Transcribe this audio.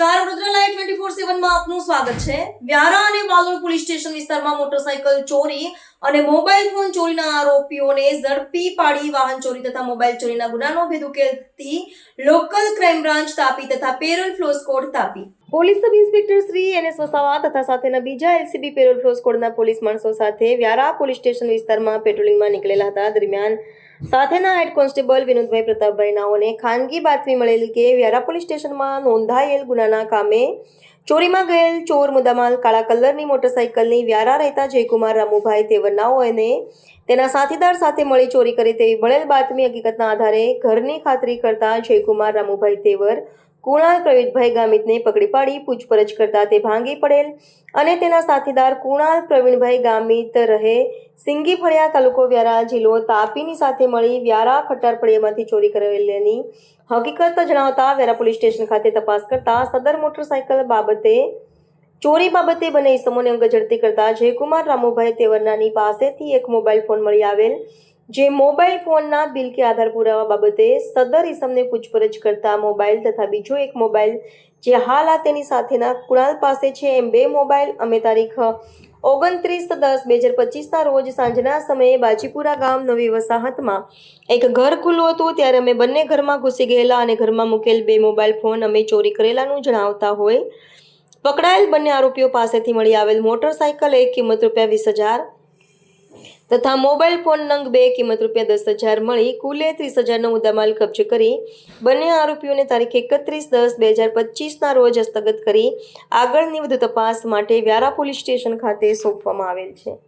નમસ્કાર Vadodara live twenty four સેવનમાં આપનું સ્વાગત છે. વ્યારા અને વાલોડ પોલીસ સ્ટેશન વિસ્તારમાં મોટરસાયકલ ચોરી અને મોબાઈલ ફોન ચોરીના આરોપીઓને ઝડપી પાડી વાહન ચોરી તથા મોબાઈલ ચોરીના ગુનાનો ભેદ ઉકેલતી લોકલ ક્રાઇમ બ્રાન્ચ તાપી તથા parole furlough squad Tapi. Police sub inspector Shri N S Vasava તથા સાથેના બીજા એલસીબી પેરોલ ફ્લો સ્કોડના પોલીસ માણસો સાથે વ્યારા પોલીસ સ્ટેશન વિસ્તારમાં પેટ્રોલિંગમાં નીકળેલા હતા. દરમિયાન સાથેના હેડ કોન્સ્ટેબલ વિનોદભાઈ પ્રતાપભાઈ નાઓને ખાનગી બાતમી મળેલી કે વ્યારા પોલીસ સ્ટેશનમાં નોંધાયેલ ગુનાના કામે ચોરીમાં ગયેલ ચોર મુદ્દામાલ કાળા કલરની મોટરસાઇકલની વ્યારા રહેતા જયકુમાર રામુભાઈ તેવર નાઓને તેના સાથીદાર સાથે મળી ચોરી કરી તેવી મળેલ બાતમી હકીકતના આધારે ઘરની ખાતરી કરતા જયકુમાર રામુભાઈ તેવર કુણાલ પ્રવીણભાઈ ગામિતને પકડી પાડી પૂછપરછ કરતા તે ભાંગી પડેલ અને તેના સાથીદાર કુણાલ પ્રવીણભાઈ ગામિત રહે સિંગી ફળિયા તાલુકો વ્યારા જિલ્લો તાપીની સાથે મળી વ્યારા ખટ્ટાર ચોરી કરેલીની હકીકત જણાવતા વ્યારા પોલીસ સ્ટેશન ખાતે તપાસ કરતા સદર મોટરસાયકલ બાબતે ચોરી બાબતે બંને ઇસમોને અંગ ઝડપી કરતા જયકુમાર રામુભાઈ તેવરનાની પાસેથી એક મોબાઈલ ફોન મળી આવેલ જે મોબાઈલ ફોનના બિલ કે આધાર પુરાવા બાબતે સદર ઇસમને પૂછપરછ કરતા મોબાઈલ તથા બીજો એક મોબાઈલ જે હાલ આ તેની સાથેના કુણાલ પાસે છે, એમ બે મોબાઈલ. અમે તારીખ ઓગણત્રીસ દસ બે હજાર પચીસના રોજ સાંજના સમયે બાજીપુરા ગામ નવી વસાહતમાં એક ઘર ખુલ્લું હતું. ત્યારે અમે બંને ઘરમાં ઘૂસી ગયેલા અને ઘરમાં મૂકેલ બે મોબાઈલ ફોન અમે ચોરી કરેલાનું જણાવતા હોય. પકડાયેલ બંને આરોપીઓ પાસેથી મળી આવેલ મોટરસાયકલ એક કિંમત રૂપિયા વીસ હજાર તથા મોબાઈલ ફોન નંગ બે કિંમત રૂપિયા દસ હજાર મળી. કુલે ત્રીસ હજારનો મુદ્દામાલ કબજે કરી. બંને આરોપીઓને તારીખ એકત્રીસ દસ બે હજાર પચીસના રોજ હસ્તગત કરી. આગળની વધુ તપાસ માટે વ્યારા પોલીસ સ્ટેશન ખાતે સોંપવામાં આવેલ છે.